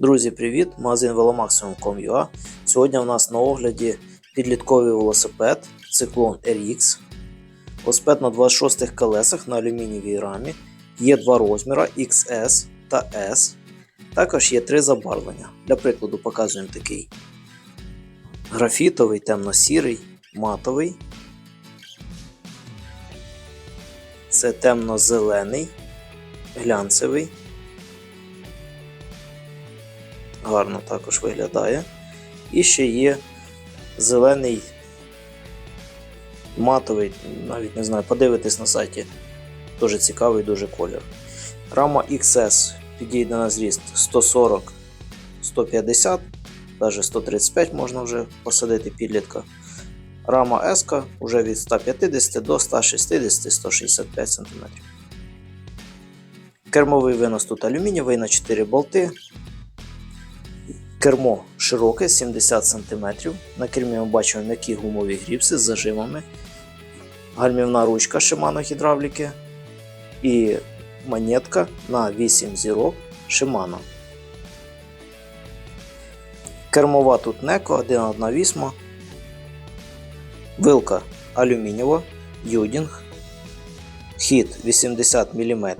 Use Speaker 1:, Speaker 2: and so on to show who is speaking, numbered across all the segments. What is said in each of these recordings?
Speaker 1: Друзі, привіт! Магазин velomaximum.com.ua Сьогодні у нас на огляді підлітковий велосипед Циклон RX. Велосипед на 26 колесах на алюмінієвій рамі. Є два розміри XS та S. Також є три забарвлення. Для прикладу показуємо такий графітовий, темно-сірий, матовий. Це темно-зелений, глянцевий. Гарно також виглядає. І ще є зелений матовий, навіть не знаю, подивитись на сайті. Дуже цікавий, дуже колір. Рама XS підійде на зріст 140-150, навіть 135 можна вже посадити підлітка. Рама S вже від 150 до 160-165 см. Кермовий винос тут алюмінієвий на 4 болти. Кермо широке 70 см. На кермі ми бачимо м'які гумові гріпси з зажимами, гальмівна ручка Shimano гідравліки і монетка на 8 зірок Shimano. Кермова тут Неко 1,1 вісма. Вилка алюмінієва, юдінг, хід 80 мм,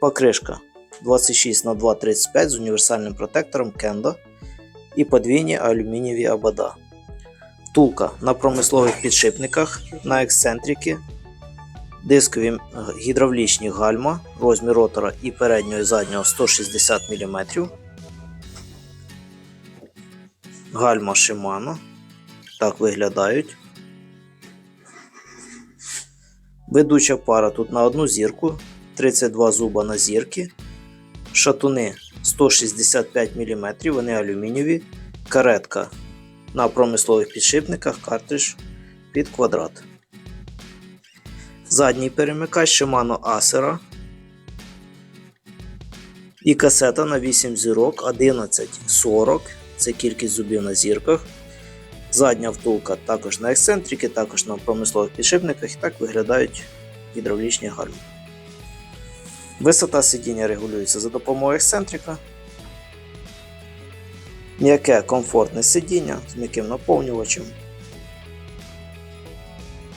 Speaker 1: покришка 26 на 2,35 з універсальним протектором Kendo і подвійні алюмінієві обода. Втулка на промислових підшипниках на ексцентрики, дискові гідравлічні гальма, розмір ротора і переднього і заднього 160 мм. Гальма Shimano. Так виглядають. Ведуча пара тут на одну зірку, 32 зуба на зірки. Шатуни 165 мм, вони алюмінієві, каретка на промислових підшипниках, картридж під квадрат. Задній перемикач Shimano Acera і касета на 8 зірок 1140 це кількість зубів на зірках. Задня втулка також на ексцентрики, також на промислових підшипниках і так виглядають гідравлічні гальми. Висота сидіння регулюється за допомогою ексцентрика. М'яке комфортне сидіння з м'яким наповнювачем.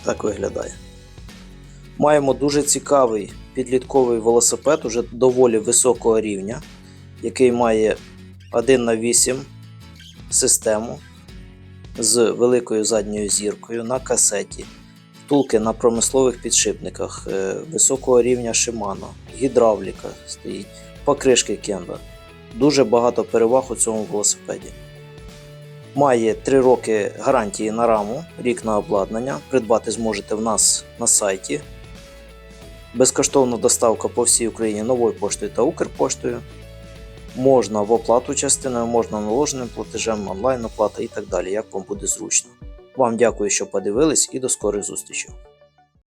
Speaker 1: Так виглядає. Маємо дуже цікавий підлітковий велосипед уже доволі високого рівня, який має 1 на 8 систему з великою задньою зіркою на касеті. Втулки на промислових підшипниках е, високого рівня Shimano, гідравліка стоїть, покришки Kendo. Дуже багато переваг у цьому велосипеді. Має 3 роки гарантії на раму, рік на обладнання. Придбати зможете в нас на сайті. Безкоштовна доставка по всій Україні новою поштою та Укрпоштою. Можна в оплату частиною, можна наложеним платежем, онлайн оплата і так далі, як вам буде зручно. Вам дякую, що подивились, і до скорих зустрічей.